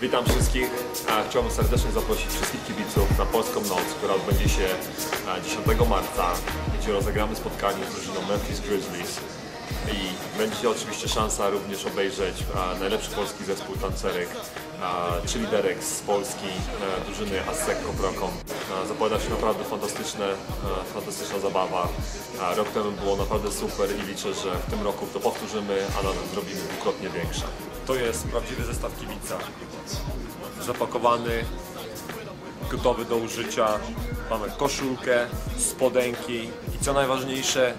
Witam wszystkich. Chciałbym serdecznie zaprosić wszystkich kibiców na Polską Noc, która odbędzie się e, 10 marca, gdzie rozegramy spotkanie z drużyną Memphis Grizzlies. Będzie oczywiście szansa również obejrzeć najlepszy polski zespół tancerek, e, czyli Derek z Polski, e, drużyny Aztec Prokom. E, Zapowiada się naprawdę fantastyczne, e, fantastyczna zabawa. Rok temu było naprawdę super i liczę, że w tym roku to powtórzymy, a nawet zrobimy dwukrotnie większe. To jest prawdziwy zestaw kibica. Zapakowany, gotowy do użycia. Mamy koszulkę, spodenki i co najważniejsze,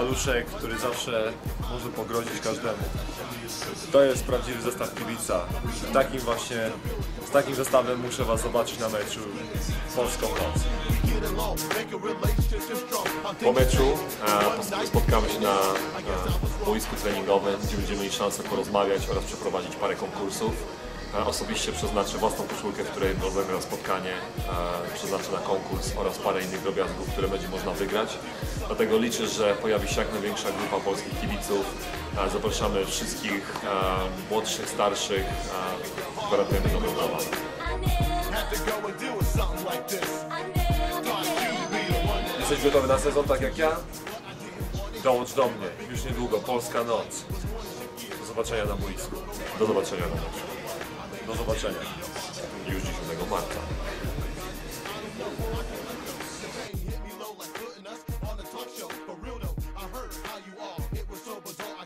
paluszek, który zawsze może pogrozić każdemu. To jest prawdziwy zestaw kibica. Takim właśnie, z takim zestawem muszę Was zobaczyć na meczu Polską Noc. Po meczu e, spotkamy się na e, boisku treningowym, gdzie będziemy mieli szansę porozmawiać oraz przeprowadzić parę konkursów. E, Osobiście przeznaczę własną koszulkę, w której rozegram spotkanie, e, przeznaczę na konkurs oraz parę innych drobiazgów, które będzie można wygrać. Dlatego liczę, że pojawi się jak największa grupa polskich kibiców. E, Zapraszamy wszystkich młodszych, starszych. Gwarantujemy dobrą zabawę. Jesteś gotowy na sezon tak jak ja? Dołącz do mnie. Już niedługo. Polska noc. Do zobaczenia na boisku. Do zobaczenia na meczu. Do zobaczenia. Już 10 marca.